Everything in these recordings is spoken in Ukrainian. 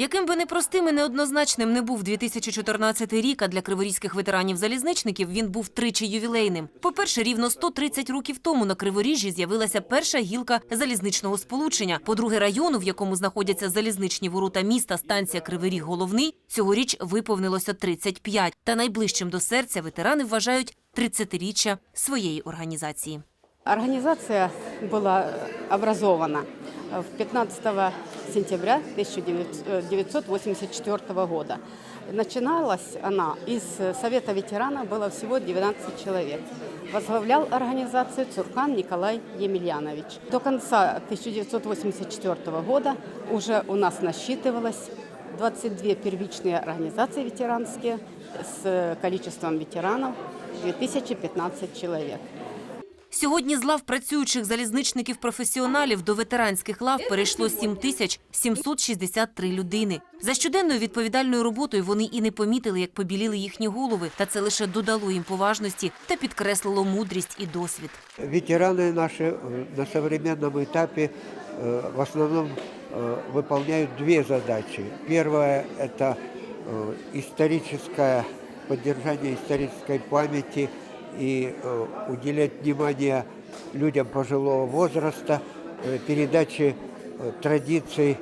Яким би непростим і неоднозначним не був 2014 рік, а для криворізьких ветеранів-залізничників він був тричі ювілейним. По-перше, рівно 130 років тому на Криворіжжі з'явилася перша гілка залізничного сполучення. По-друге, району, в якому знаходяться залізничні ворота міста, станція Кривий Ріг Головний, цьогоріч виповнилося 35. Та найближчим до серця ветерани вважають 30-річчя своєї організації. Организация была образована 15 сентября 1984 года. Начиналась она из Совета ветеранов, было всего 12 человек. Возглавлял организацию Цуркан Николай Емельянович. До конца 1984 года уже у нас насчитывалось 22 первичные организации ветеранские с количеством ветеранов 2015 человек. Сьогодні з лав працюючих залізничників-професіоналів до ветеранських лав перейшло 7 тисяч 763 людини. За щоденною відповідальною роботою вони і не помітили, як побіліли їхні голови, та це лише додало їм поважності та підкреслило мудрість і досвід. Ветераны наши э, на современном этапе э, в основном э, выполняют две задачи. Первая – это э, историческое поддержание исторической памяти и э, уделять внимание людям пожилого возраста, э, передаче э, традиций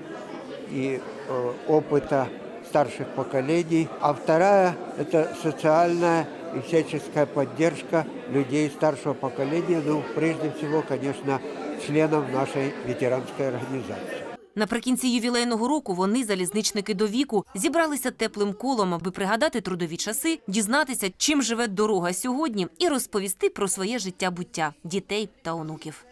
и э, опыта старших поколений. А вторая – это социальная и всяческая поддержка людей старшего поколения, ну, прежде всего, конечно, членов нашей ветеранской организации. Наприкінці ювілейного року вони, залізничники до віку, зібралися теплим колом, аби пригадати трудові часи, дізнатися, чим живе дорога сьогодні, і розповісти про своє життя буття дітей та онуків.